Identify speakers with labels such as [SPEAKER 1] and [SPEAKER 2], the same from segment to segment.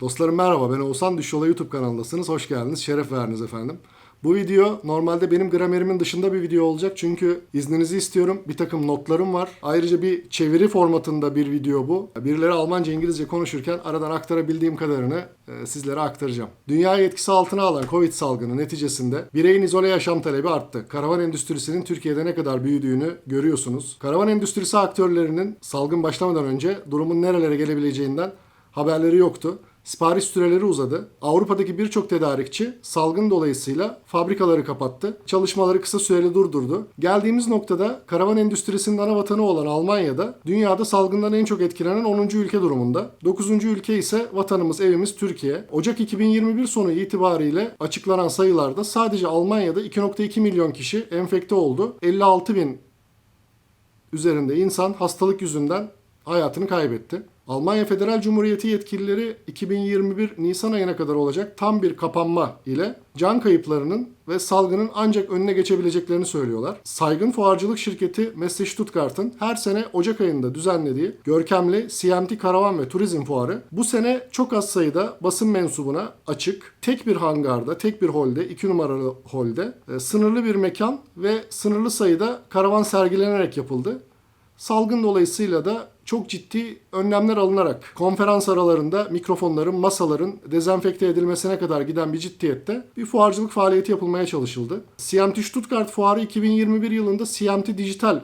[SPEAKER 1] Dostlarım merhaba ben Oğuzhan Düşyola YouTube kanalındasınız. Hoş geldiniz. Şeref verdiniz efendim. Bu video normalde benim gramerimin dışında bir video olacak çünkü izninizi istiyorum. Bir takım notlarım var. Ayrıca bir çeviri formatında bir video bu. Birileri Almanca İngilizce konuşurken aradan aktarabildiğim kadarını e, sizlere aktaracağım. Dünyayı etkisi altına alan Covid salgını neticesinde bireyin izole yaşam talebi arttı. Karavan endüstrisinin Türkiye'de ne kadar büyüdüğünü görüyorsunuz. Karavan endüstrisi aktörlerinin salgın başlamadan önce durumun nerelere gelebileceğinden haberleri yoktu. Sipariş süreleri uzadı. Avrupa'daki birçok tedarikçi salgın dolayısıyla fabrikaları kapattı. Çalışmaları kısa süreli durdurdu. Geldiğimiz noktada karavan endüstrisinin ana vatanı olan Almanya'da dünyada salgından en çok etkilenen 10. ülke durumunda. 9. ülke ise vatanımız, evimiz Türkiye. Ocak 2021 sonu itibariyle açıklanan sayılarda sadece Almanya'da 2.2 milyon kişi enfekte oldu. 56 bin üzerinde insan hastalık yüzünden hayatını kaybetti. Almanya Federal Cumhuriyeti yetkilileri 2021 Nisan ayına kadar olacak tam bir kapanma ile can kayıplarının ve salgının ancak önüne geçebileceklerini söylüyorlar. Saygın fuarcılık şirketi Messe Stuttgart'ın her sene Ocak ayında düzenlediği görkemli CMT Karavan ve Turizm Fuarı bu sene çok az sayıda basın mensubuna açık, tek bir hangarda, tek bir holde, iki numaralı holde, e, sınırlı bir mekan ve sınırlı sayıda karavan sergilenerek yapıldı. Salgın dolayısıyla da çok ciddi önlemler alınarak konferans aralarında mikrofonların, masaların dezenfekte edilmesine kadar giden bir ciddiyette bir fuarcılık faaliyeti yapılmaya çalışıldı. CMT Stuttgart Fuarı 2021 yılında CMT Dijital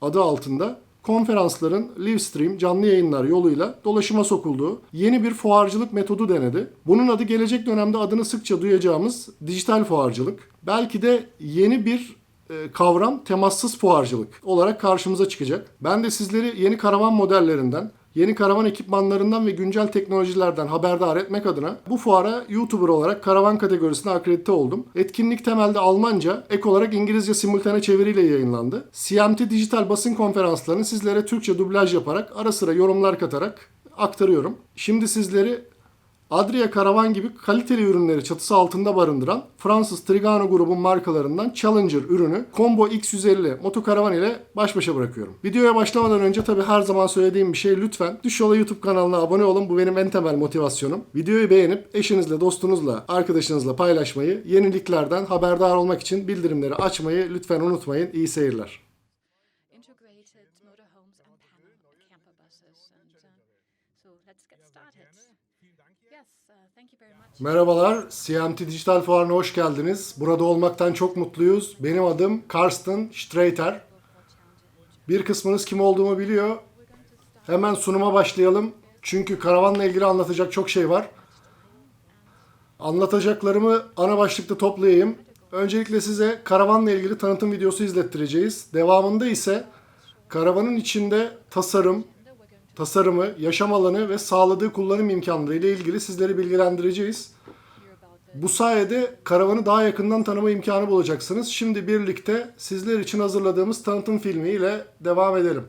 [SPEAKER 1] adı altında konferansların live stream canlı yayınlar yoluyla dolaşıma sokulduğu yeni bir fuarcılık metodu denedi. Bunun adı gelecek dönemde adını sıkça duyacağımız dijital fuarcılık. Belki de yeni bir kavram temassız fuarcılık olarak karşımıza çıkacak. Ben de sizleri yeni karavan modellerinden, yeni karavan ekipmanlarından ve güncel teknolojilerden haberdar etmek adına bu fuara YouTuber olarak karavan kategorisine akredite oldum. Etkinlik temelde Almanca, ek olarak İngilizce simultane çeviriyle yayınlandı. CMT dijital basın konferanslarını sizlere Türkçe dublaj yaparak ara sıra yorumlar katarak aktarıyorum. Şimdi sizleri Adria Karavan gibi kaliteli ürünleri çatısı altında barındıran Fransız Trigano grubun markalarından Challenger ürünü Combo X150 motokaravan ile baş başa bırakıyorum. Videoya başlamadan önce tabi her zaman söylediğim bir şey lütfen Düşyola YouTube kanalına abone olun. Bu benim en temel motivasyonum. Videoyu beğenip eşinizle, dostunuzla, arkadaşınızla paylaşmayı, yeniliklerden haberdar olmak için bildirimleri açmayı lütfen unutmayın. İyi seyirler. Merhabalar, CMT Dijital Fuarı'na hoş geldiniz. Burada olmaktan çok mutluyuz. Benim adım Karsten Streiter. Bir kısmınız kim olduğumu biliyor. Hemen sunuma başlayalım. Çünkü karavanla ilgili anlatacak çok şey var. Anlatacaklarımı ana başlıkta toplayayım. Öncelikle size karavanla ilgili tanıtım videosu izlettireceğiz. Devamında ise karavanın içinde tasarım, tasarımı, yaşam alanı ve sağladığı kullanım imkanları ile ilgili sizleri bilgilendireceğiz. Bu sayede karavanı daha yakından tanıma imkanı bulacaksınız. Şimdi birlikte sizler için hazırladığımız tanıtım filmi ile devam edelim.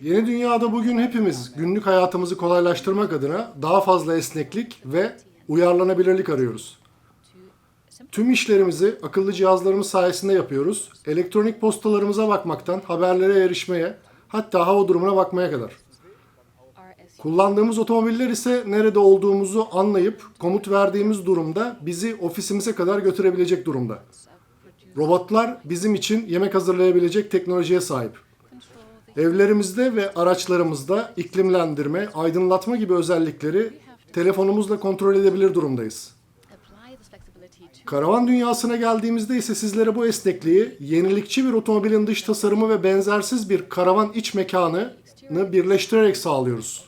[SPEAKER 1] Yeni dünyada bugün hepimiz günlük hayatımızı kolaylaştırmak adına daha fazla esneklik ve uyarlanabilirlik arıyoruz. Tüm işlerimizi akıllı cihazlarımız sayesinde yapıyoruz. Elektronik postalarımıza bakmaktan haberlere erişmeye, hatta hava durumuna bakmaya kadar. Kullandığımız otomobiller ise nerede olduğumuzu anlayıp komut verdiğimiz durumda bizi ofisimize kadar götürebilecek durumda. Robotlar bizim için yemek hazırlayabilecek teknolojiye sahip. Evlerimizde ve araçlarımızda iklimlendirme, aydınlatma gibi özellikleri telefonumuzla kontrol edebilir durumdayız. Karavan dünyasına geldiğimizde ise sizlere bu esnekliği, yenilikçi bir otomobilin dış tasarımı ve benzersiz bir karavan iç mekanını birleştirerek sağlıyoruz.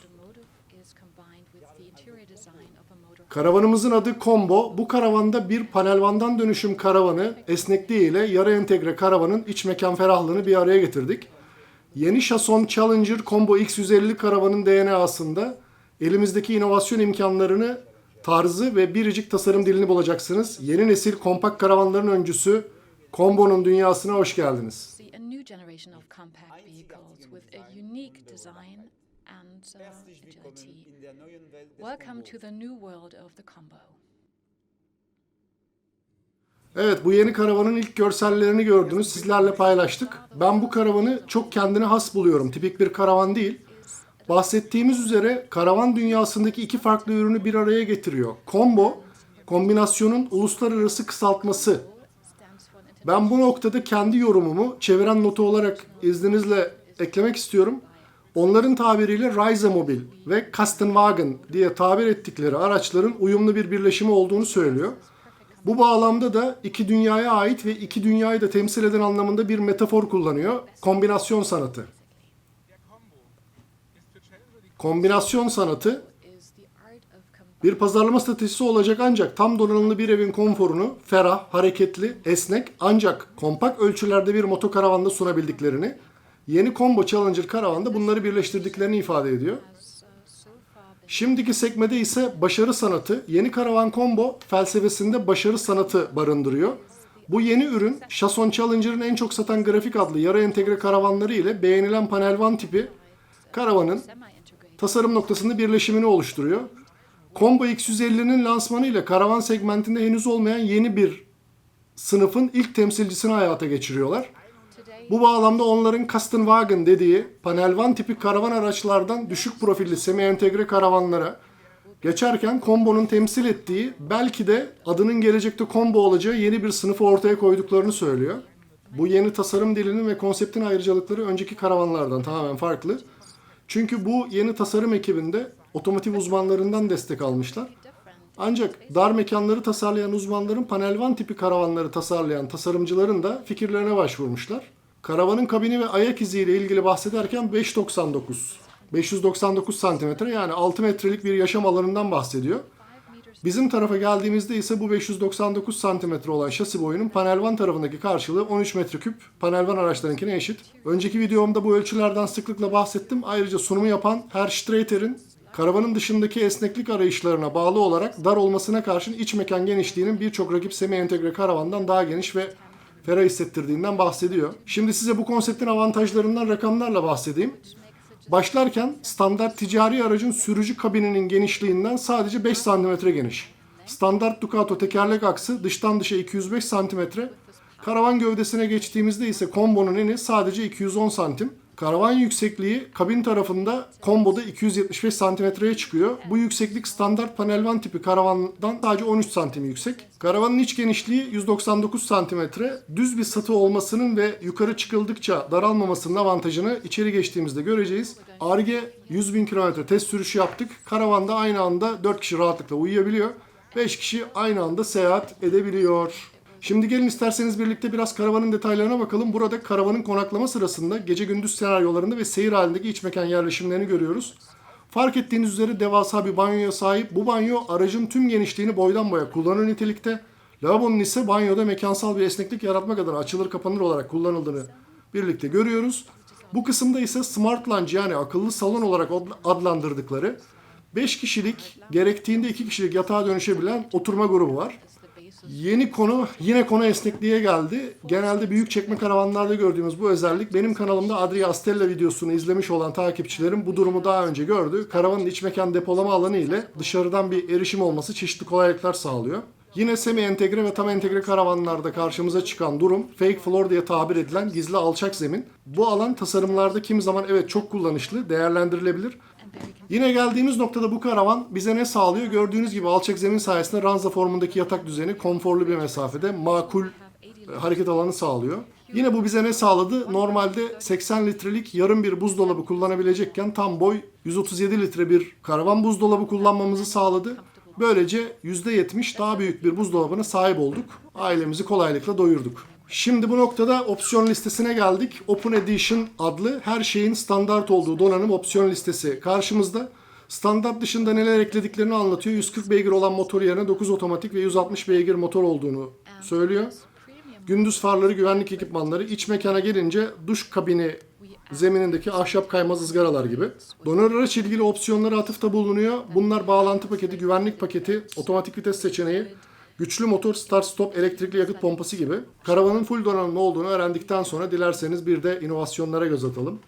[SPEAKER 1] Karavanımızın adı Combo. Bu karavanda bir panelvandan dönüşüm karavanı esnekliği ile yarı entegre karavanın iç mekan ferahlığını bir araya getirdik. Yeni şason Challenger Combo X150 karavanın DNA'sında elimizdeki inovasyon imkanlarını, tarzı ve biricik tasarım dilini bulacaksınız. Yeni nesil kompakt karavanların öncüsü Combo'nun dünyasına hoş geldiniz.
[SPEAKER 2] uh, Welcome to the new world of the combo.
[SPEAKER 1] Evet bu yeni karavanın ilk görsellerini gördünüz. Sizlerle paylaştık. Ben bu karavanı çok kendine has buluyorum. Tipik bir karavan değil. Bahsettiğimiz üzere karavan dünyasındaki iki farklı ürünü bir araya getiriyor. Combo, kombinasyonun uluslararası kısaltması. Ben bu noktada kendi yorumumu çeviren notu olarak izninizle eklemek istiyorum. Onların tabiriyle Reisemobil ve Kastenwagen diye tabir ettikleri araçların uyumlu bir birleşimi olduğunu söylüyor. Bu bağlamda da iki dünyaya ait ve iki dünyayı da temsil eden anlamında bir metafor kullanıyor. Kombinasyon sanatı. Kombinasyon sanatı bir pazarlama stratejisi olacak ancak tam donanımlı bir evin konforunu ferah, hareketli, esnek ancak kompakt ölçülerde bir motokaravanda sunabildiklerini, yeni Combo Challenger karavanda bunları birleştirdiklerini ifade ediyor. Şimdiki sekmede ise başarı sanatı, yeni karavan combo felsefesinde başarı sanatı barındırıyor. Bu yeni ürün, Chasson Challenger'ın en çok satan grafik adlı yarı entegre karavanları ile beğenilen panel van tipi karavanın tasarım noktasında birleşimini oluşturuyor. Combo X150'nin lansmanı ile karavan segmentinde henüz olmayan yeni bir sınıfın ilk temsilcisini hayata geçiriyorlar. Bu bağlamda onların Kastenwagen dediği panel van tipi karavan araçlardan düşük profilli semi entegre karavanlara geçerken Combo'nun temsil ettiği belki de adının gelecekte Combo olacağı yeni bir sınıfı ortaya koyduklarını söylüyor. Bu yeni tasarım dilinin ve konseptin ayrıcalıkları önceki karavanlardan tamamen farklı. Çünkü bu yeni tasarım ekibinde otomotiv uzmanlarından destek almışlar. Ancak dar mekanları tasarlayan uzmanların panel van tipi karavanları tasarlayan tasarımcıların da fikirlerine başvurmuşlar. Karavanın kabini ve ayak izi ile ilgili bahsederken 5.99 599 santimetre yani 6 metrelik bir yaşam alanından bahsediyor. Bizim tarafa geldiğimizde ise bu 599 santimetre olan şasi boyunun panelvan tarafındaki karşılığı 13 metreküp panelvan araçlarınkine eşit. Önceki videomda bu ölçülerden sıklıkla bahsettim. Ayrıca sunumu yapan Herr Streiter'in karavanın dışındaki esneklik arayışlarına bağlı olarak dar olmasına karşın iç mekan genişliğinin birçok rakip semi entegre karavandan daha geniş ve ferah hissettirdiğinden bahsediyor. Şimdi size bu konseptin avantajlarından rakamlarla bahsedeyim. Başlarken standart ticari aracın sürücü kabininin genişliğinden sadece 5 cm geniş. Standart Ducato tekerlek aksı dıştan dışa 205 cm. Karavan gövdesine geçtiğimizde ise kombonun eni sadece 210 santim. Karavan yüksekliği kabin tarafında komboda 275 santimetreye çıkıyor. Bu yükseklik standart panelvan tipi karavandan sadece 13 santim yüksek. Karavanın iç genişliği 199 santimetre. Düz bir satı olmasının ve yukarı çıkıldıkça daralmamasının avantajını içeri geçtiğimizde göreceğiz. Arge 100 bin kilometre test sürüşü yaptık. Karavanda aynı anda 4 kişi rahatlıkla uyuyabiliyor. 5 kişi aynı anda seyahat edebiliyor. Şimdi gelin isterseniz birlikte biraz karavanın detaylarına bakalım. Burada karavanın konaklama sırasında gece gündüz senaryolarında ve seyir halindeki iç mekan yerleşimlerini görüyoruz. Fark ettiğiniz üzere devasa bir banyoya sahip. Bu banyo aracın tüm genişliğini boydan boya kullanır nitelikte. Lavabonun ise banyoda mekansal bir esneklik yaratmak adına açılır kapanır olarak kullanıldığını birlikte görüyoruz. Bu kısımda ise Smart Lounge yani akıllı salon olarak adlandırdıkları 5 kişilik gerektiğinde 2 kişilik yatağa dönüşebilen oturma grubu var. Yeni konu yine konu esnekliğe geldi. Genelde büyük çekme karavanlarda gördüğümüz bu özellik benim kanalımda Adria Stella videosunu izlemiş olan takipçilerim bu durumu daha önce gördü. Karavanın iç mekan depolama alanı ile dışarıdan bir erişim olması çeşitli kolaylıklar sağlıyor. Yine semi entegre ve tam entegre karavanlarda karşımıza çıkan durum fake floor diye tabir edilen gizli alçak zemin. Bu alan tasarımlarda kimi zaman evet çok kullanışlı, değerlendirilebilir. Yine geldiğimiz noktada bu karavan bize ne sağlıyor? Gördüğünüz gibi alçak zemin sayesinde ranza formundaki yatak düzeni konforlu bir mesafede makul
[SPEAKER 2] Have 80
[SPEAKER 1] e, hareket alanı sağlıyor. Yine bu bize ne sağladı? Normalde 80 litrelik yarım bir buzdolabı kullanabilecekken tam boy 137 litre bir karavan buzdolabı kullanmamızı sağladı. Böylece %70 daha büyük bir buzdolabına sahip olduk. Ailemizi kolaylıkla doyurduk. Şimdi bu noktada opsiyon listesine geldik. Open Edition adlı her şeyin standart olduğu donanım opsiyon listesi karşımızda. Standart dışında neler eklediklerini anlatıyor. 140 beygir olan motor yerine 9 otomatik ve 160 beygir motor olduğunu söylüyor. Gündüz farları, güvenlik ekipmanları, iç mekana gelince duş kabini zeminindeki ahşap kaymaz ızgaralar gibi. Donör araç ilgili opsiyonları atıfta bulunuyor. Bunlar bağlantı paketi, güvenlik paketi, otomatik vites seçeneği, güçlü motor, start stop, elektrikli yakıt pompası gibi. Karavanın full donanımlı olduğunu öğrendikten sonra dilerseniz bir de inovasyonlara göz atalım.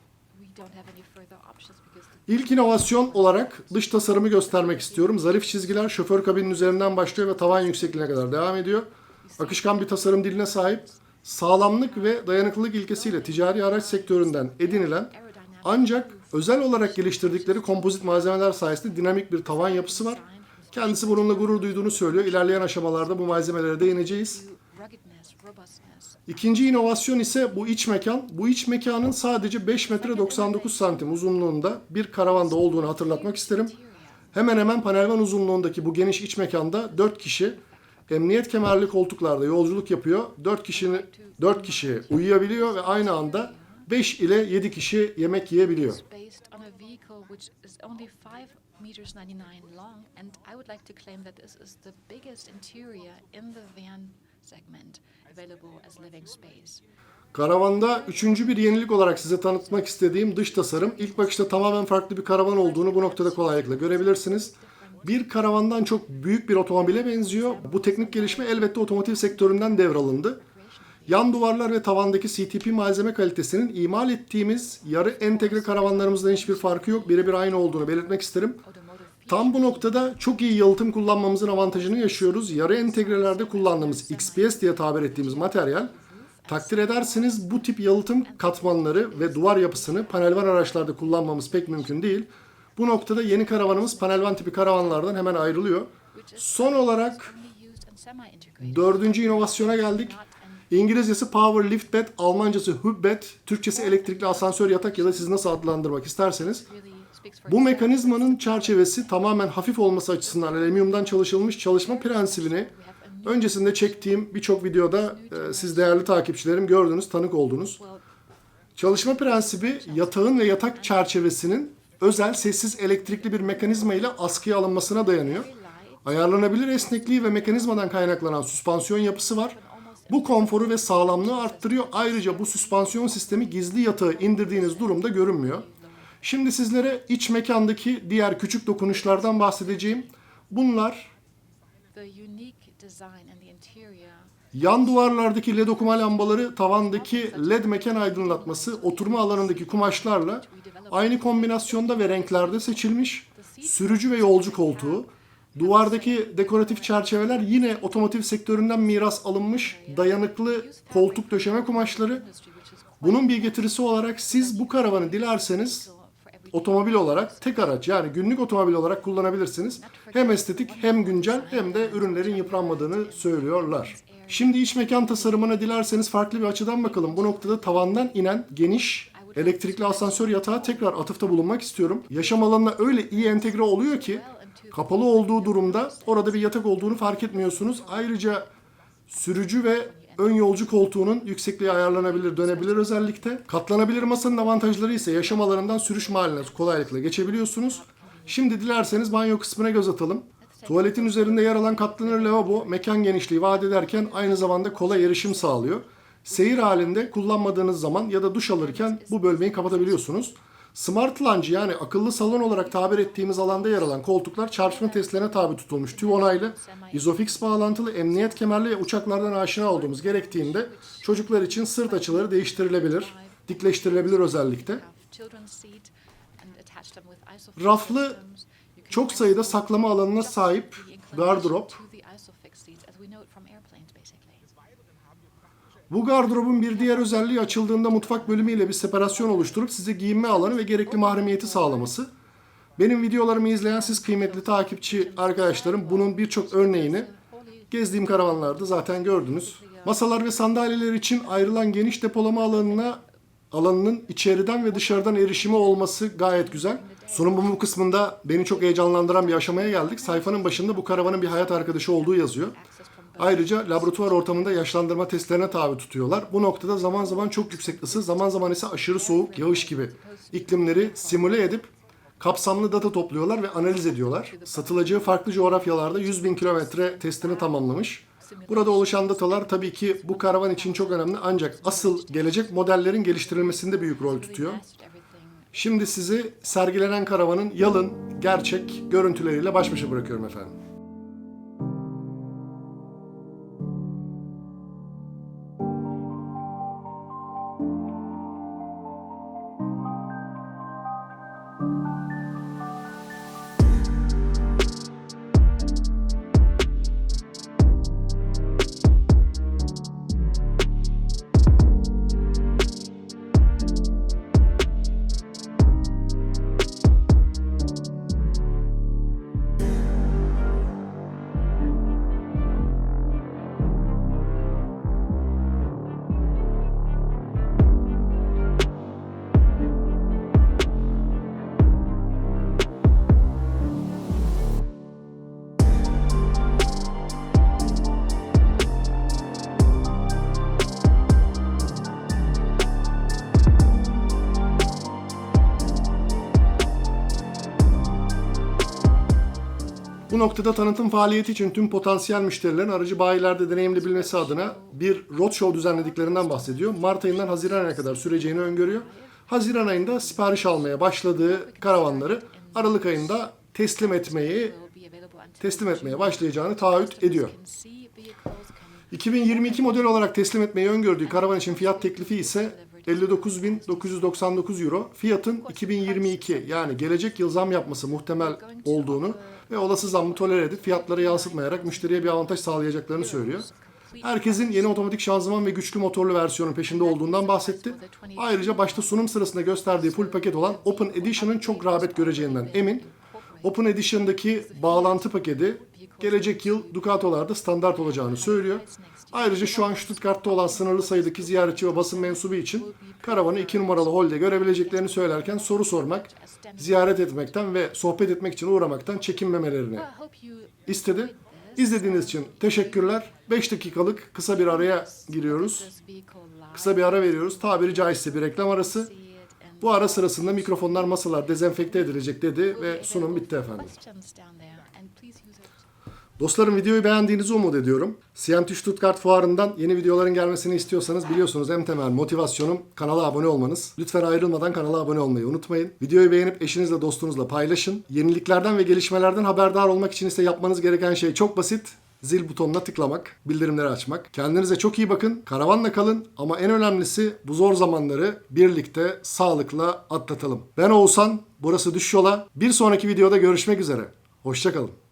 [SPEAKER 1] İlk inovasyon olarak dış tasarımı göstermek istiyorum. Zarif çizgiler şoför kabinin üzerinden başlıyor ve tavan yüksekliğine kadar devam ediyor. Akışkan bir tasarım diline sahip. Sağlamlık ve dayanıklılık ilkesiyle ticari araç sektöründen edinilen ancak özel olarak geliştirdikleri kompozit malzemeler sayesinde dinamik bir tavan yapısı var. Kendisi bununla gurur duyduğunu söylüyor. İlerleyen aşamalarda bu malzemelere değineceğiz. İkinci inovasyon ise bu iç mekan. Bu iç mekanın sadece 5 metre 99 santim uzunluğunda bir karavanda olduğunu hatırlatmak isterim. Hemen hemen panelvan uzunluğundaki bu geniş iç mekanda 4 kişi emniyet kemerli koltuklarda yolculuk yapıyor. 4 kişinin 4 kişi uyuyabiliyor ve aynı anda 5 ile 7 kişi yemek yiyebiliyor.
[SPEAKER 2] İs based on a vehicle which is only 5 meters 99 long, and I would like to claim that this is the biggest interior in the van segment available as living space.
[SPEAKER 1] Karavanda üçüncü bir yenilik olarak size tanıtmak istediğim dış tasarım. İlk bakışta tamamen farklı bir karavan olduğunu bu noktada kolaylıkla görebilirsiniz. Bir karavandan çok büyük bir otomobile benziyor. Bu teknik gelişme elbette otomotiv sektöründen devralındı. Yan duvarlar ve tavandaki CTP malzeme kalitesinin imal ettiğimiz yarı entegre karavanlarımızdan hiçbir farkı yok. Birebir aynı olduğunu belirtmek isterim. Tam bu noktada çok iyi yalıtım kullanmamızın avantajını yaşıyoruz. Yarı entegrelerde kullandığımız XPS diye tabir ettiğimiz materyal takdir ederseniz bu tip yalıtım katmanları ve duvar yapısını panelvan araçlarda kullanmamız pek mümkün değil. Bu noktada yeni karavanımız panelvan tipi karavanlardan hemen ayrılıyor. Son olarak dördüncü inovasyona geldik. İngilizcesi Power Lift Bed, Almancası Hubbed, Türkçesi elektrikli asansör yatak ya da siz nasıl adlandırmak isterseniz. Bu mekanizmanın çerçevesi tamamen hafif olması açısından alüminyumdan çalışılmış çalışma prensibini öncesinde çektiğim birçok videoda e, siz değerli takipçilerim gördünüz, tanık oldunuz. Çalışma prensibi yatağın ve yatak çerçevesinin özel sessiz elektrikli bir mekanizma ile askıya alınmasına dayanıyor. Ayarlanabilir esnekliği ve mekanizmadan kaynaklanan süspansiyon yapısı var. Bu konforu ve sağlamlığı arttırıyor. Ayrıca bu süspansiyon sistemi gizli yatağı indirdiğiniz durumda görünmüyor. Şimdi sizlere iç mekandaki diğer küçük dokunuşlardan bahsedeceğim. Bunlar yan duvarlardaki led okuma lambaları, tavandaki led mekan aydınlatması, oturma alanındaki kumaşlarla aynı kombinasyonda ve renklerde seçilmiş. Sürücü ve yolcu koltuğu, duvardaki dekoratif çerçeveler yine otomotiv sektöründen miras alınmış dayanıklı koltuk döşeme kumaşları. Bunun bir getirisi olarak siz bu karavanı dilerseniz otomobil olarak tek araç yani günlük otomobil olarak kullanabilirsiniz. Hem estetik hem güncel hem de ürünlerin yıpranmadığını söylüyorlar. Şimdi iç mekan tasarımına dilerseniz farklı bir açıdan bakalım. Bu noktada tavandan inen geniş elektrikli asansör yatağı tekrar atıfta bulunmak istiyorum. Yaşam alanına öyle iyi entegre oluyor ki kapalı olduğu durumda orada bir yatak olduğunu fark etmiyorsunuz. Ayrıca sürücü ve ön yolcu koltuğunun yüksekliği ayarlanabilir, dönebilir özellikte. Katlanabilir masanın avantajları ise yaşam alanından sürüş mahalline kolaylıkla geçebiliyorsunuz. Şimdi dilerseniz banyo kısmına göz atalım. Tuvaletin üzerinde yer alan katlanır lavabo mekan genişliği vaat ederken aynı zamanda kolay erişim sağlıyor. Seyir halinde kullanmadığınız zaman ya da duş alırken bu bölmeyi kapatabiliyorsunuz. Smart Lounge yani akıllı salon olarak tabir ettiğimiz alanda yer alan koltuklar çarpışma testlerine tabi tutulmuş. TÜV onaylı, Isofix bağlantılı, emniyet kemerli ve uçaklardan aşina olduğumuz gerektiğinde çocuklar için sırt açıları değiştirilebilir, dikleştirilebilir özellikle. Raflı, çok sayıda saklama alanına sahip gardırop. Bu gardırobun bir diğer özelliği açıldığında mutfak bölümüyle bir separasyon oluşturup size giyinme alanı ve gerekli mahremiyeti sağlaması. Benim videolarımı izleyen siz kıymetli takipçi arkadaşlarım bunun birçok örneğini gezdiğim karavanlarda zaten gördünüz. Masalar ve sandalyeler için ayrılan geniş depolama alanına alanının içeriden ve dışarıdan erişimi olması gayet güzel. Sunumun bu kısmında beni çok heyecanlandıran bir aşamaya geldik. Sayfanın başında bu karavanın bir hayat arkadaşı olduğu yazıyor. Ayrıca laboratuvar ortamında yaşlandırma testlerine tabi tutuyorlar. Bu noktada zaman zaman çok yüksek ısı, zaman zaman ise aşırı soğuk, yağış gibi iklimleri simüle edip kapsamlı data topluyorlar ve analiz ediyorlar. Satılacağı farklı coğrafyalarda 100 bin kilometre testini tamamlamış. Burada oluşan datalar tabii ki bu karavan için çok önemli ancak asıl gelecek modellerin geliştirilmesinde büyük rol tutuyor. Şimdi sizi sergilenen karavanın yalın, gerçek görüntüleriyle baş başa bırakıyorum efendim. Noktada tanıtım faaliyeti için tüm potansiyel müşterilerin aracı bayilerde deneyimleyebilmesi adına bir roadshow düzenlediklerinden bahsediyor. Mart ayından Haziran ayına kadar süreceğini öngörüyor. Haziran ayında sipariş almaya başladığı karavanları Aralık ayında teslim etmeyi teslim etmeye başlayacağını taahhüt ediyor. 2022 model olarak teslim etmeyi öngördüğü karavan için fiyat teklifi ise 59.999 euro. Fiyatın 2022 yani gelecek yıl zam yapması muhtemel olduğunu ve olası zammı tolere edip fiyatları yansıtmayarak müşteriye bir avantaj sağlayacaklarını söylüyor. Herkesin yeni otomatik şanzıman ve güçlü motorlu versiyonun peşinde olduğundan bahsetti. Ayrıca başta sunum sırasında gösterdiği full paket olan Open Edition'ın çok rağbet göreceğinden emin. Open Edition'daki bağlantı paketi gelecek yıl Ducato'larda standart olacağını söylüyor. Ayrıca şu an Stuttgart'ta olan sınırlı sayıdaki ziyaretçi ve basın mensubu için karavanı 2 numaralı holde görebileceklerini söylerken soru sormak, ziyaret etmekten ve sohbet etmek için uğramaktan çekinmemelerini istedi. İzlediğiniz için teşekkürler. 5 dakikalık kısa bir araya giriyoruz. Kısa bir ara veriyoruz. Tabiri caizse bir reklam arası. Bu ara sırasında mikrofonlar, masalar dezenfekte edilecek dedi ve sunum bitti efendim. Dostlarım videoyu beğendiğinizi umut ediyorum. CNT Stuttgart fuarından yeni videoların gelmesini istiyorsanız biliyorsunuz en temel motivasyonum kanala abone olmanız. Lütfen ayrılmadan kanala abone olmayı unutmayın. Videoyu beğenip eşinizle dostunuzla paylaşın. Yeniliklerden ve gelişmelerden haberdar olmak için ise yapmanız gereken şey çok basit. Zil butonuna tıklamak, bildirimleri açmak. Kendinize çok iyi bakın, karavanla kalın ama en önemlisi bu zor zamanları birlikte sağlıkla atlatalım. Ben Oğuzhan, burası Düş Yola. Bir sonraki videoda görüşmek üzere. Hoşçakalın.